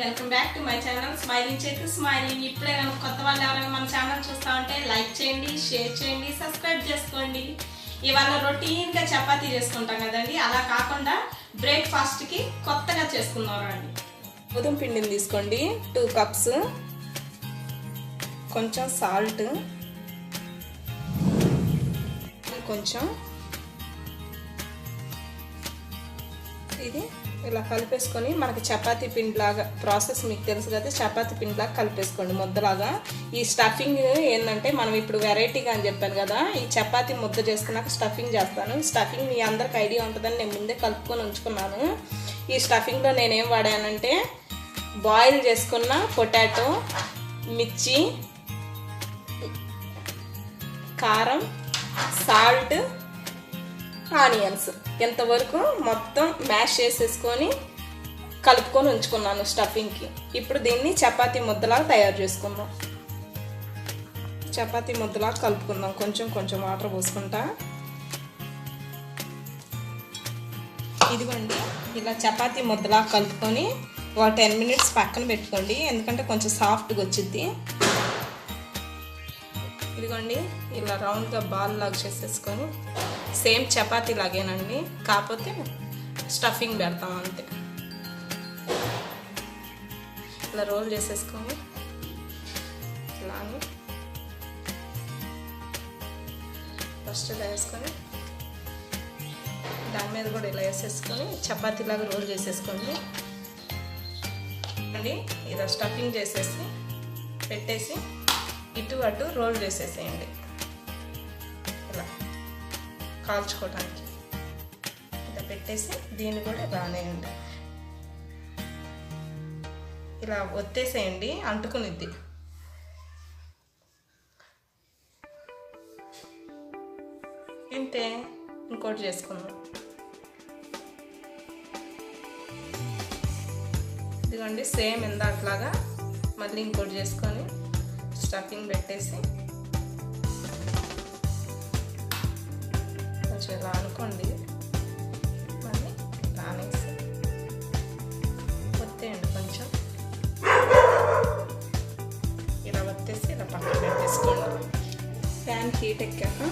Welcome back to my channel smiling చేతి smiling ఇప్పుడే కనుక కొత్త వాళ్ళు ఎవరైనా మన ఛానల్ చూస్తా ఉంటే లైక్ చేయండి షేర్ చేయండి సబ్స్క్రైబ్ చేసుకోండి. ఇవాళ రొటీన్గా చపాతీ చేసుకుంటాం కదండి. అలా కాకుండా బ్రేక్ఫాస్ట్కి కొత్తగా చేసుకున్నారు అండి గోధుమ పిండిని తీసుకోండి. టూ కప్స్ కొంచెం సాల్ట్ కొంచెం ఇది ఇలా కలిపేసుకొని మనకి చపాతీ పిండిలాగా ప్రాసెస్ మీకు తెలుసు కదా చపాతీ పిండిలాగా కలిపేసుకోండి ముద్దలాగా. ఈ స్టఫింగ్ ఏంటంటే మనం ఇప్పుడు వెరైటీగా అని చెప్పాను కదా ఈ చపాతీ ముద్ద చేసుకున్నాక స్టఫింగ్ చేస్తాను. స్టఫింగ్ మీ అందరికి ఐడియా ఉంటుందని నేను ముందే కలుపుకొని ఉంచుకున్నాను. ఈ స్టఫింగ్లో నేనేం వాడానంటే బాయిల్ చేసుకున్న పొటాటో మిర్చి కారం సాల్ట్ ఆనియన్స్. ఇంతవరకు మొత్తం మ్యాష్ చేసేసుకొని కలుపుకొని ఉంచుకున్నాను స్టఫింగ్కి. ఇప్పుడు దీన్ని చపాతీ ముద్దలాగా తయారు చేసుకుందాం. చపాతీ ముద్దలాగా కలుపుకుందాం. కొంచెం కొంచెం వాటర్ పోసుకుంటా. ఇదిగోండి ఇలా చపాతీ ముద్దలాగా కలుపుకొని ఒక టెన్ మినిట్స్ పక్కన పెట్టుకోండి. ఎందుకంటే కొంచెం సాఫ్ట్గా వచ్చింది ఇదిగోండి ఇలా రౌండ్గా బాల్ లాగా చేసేసుకొని సేమ్ చపాతీ లాగేనండి. కాకపోతే స్టఫింగ్ పెడతాం అంతే. ఇలా రోల్ చేసేసుకొని ఇలా ఫస్ట్ ఇలా వేసుకొని దాని మీద కూడా ఇలా వేసేసుకొని చపాతీలాగా రోల్ చేసేసుకోండి. అండి ఇలా స్టఫింగ్ చేసేసి పెట్టేసి ఇటు అటు రోల్ చేసేసేయండి. కాల్చుకోవడానికి ఇలా పెట్టేసి దీన్ని కూడా రానేయండి ఇలా ఒత్తేసేయండి అంటుకునిద్ది. ఇంతే ఇంకోటి చేసుకుందాం. ఇదిగోండి సేమ్ ఇందాట్లాగా మళ్ళీ ఇంకోటి చేసుకొని స్టఫింగ్ పెట్టేసి కొంచెం ఇలా అనుకోండి. మళ్ళీ రానేసి ఒత్తేయండి కొంచెం. ఇలా ఒత్తేసి ఇలా పక్కన పెట్టేసుకోండి. ఫ్యాన్ హీట్ ఎక్కాక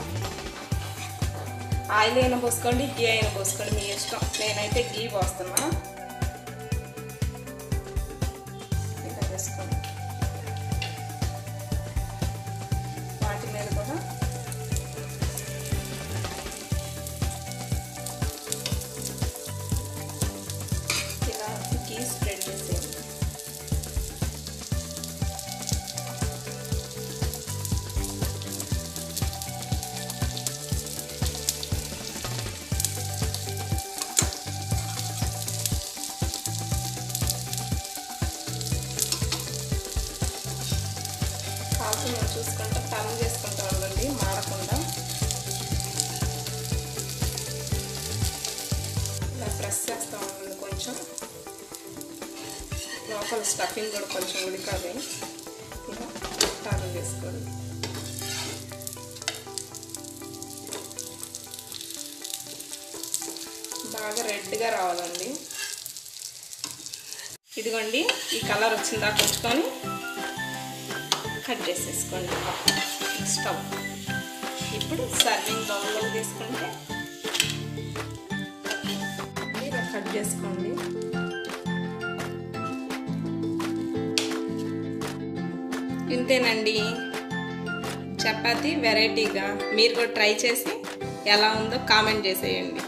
ఆయిల్ అయినా పోసుకోండి గీ అయినా పోసుకోండి మీ ఇష్టం. నేనైతే గీ పోస్తున్నా. కాల్చి మేము చూసుకుంటా టర్న్ చేసుకుంటా ఉండండి మాడకుండా. ఇలా ప్రెస్ చేస్తాం ఉండండి కొంచెం. లోపల స్టఫింగ్ కూడా కొంచెం ఉడికాలి. ఇలా టర్న్ చేసుకోండి. బాగా రెడ్గా రావాలండి. ఇదిగోండి ఈ కలర్ వచ్చిన దాకా ఉంచుకొని కట్ చేసేసుకోండి. స్టవ్. ఇప్పుడు సర్వింగ్ బౌల్లో తీసుకుంటే ఇలా కట్ చేసుకోండి. ఇంతేనండి. చపాతీ వెరైటీగా మీరు కూడా ట్రై చేసి ఎలా ఉందో కామెంట్ చేసేయండి.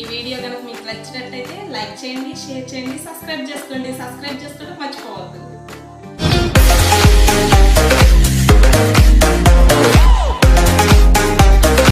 ఈ వీడియో కనుక మీకు నచ్చినట్టయితే లైక్ చేయండి షేర్ చేయండి సబ్స్క్రైబ్ చేసుకోండి. సబ్స్క్రైబ్ చేసుకోవడం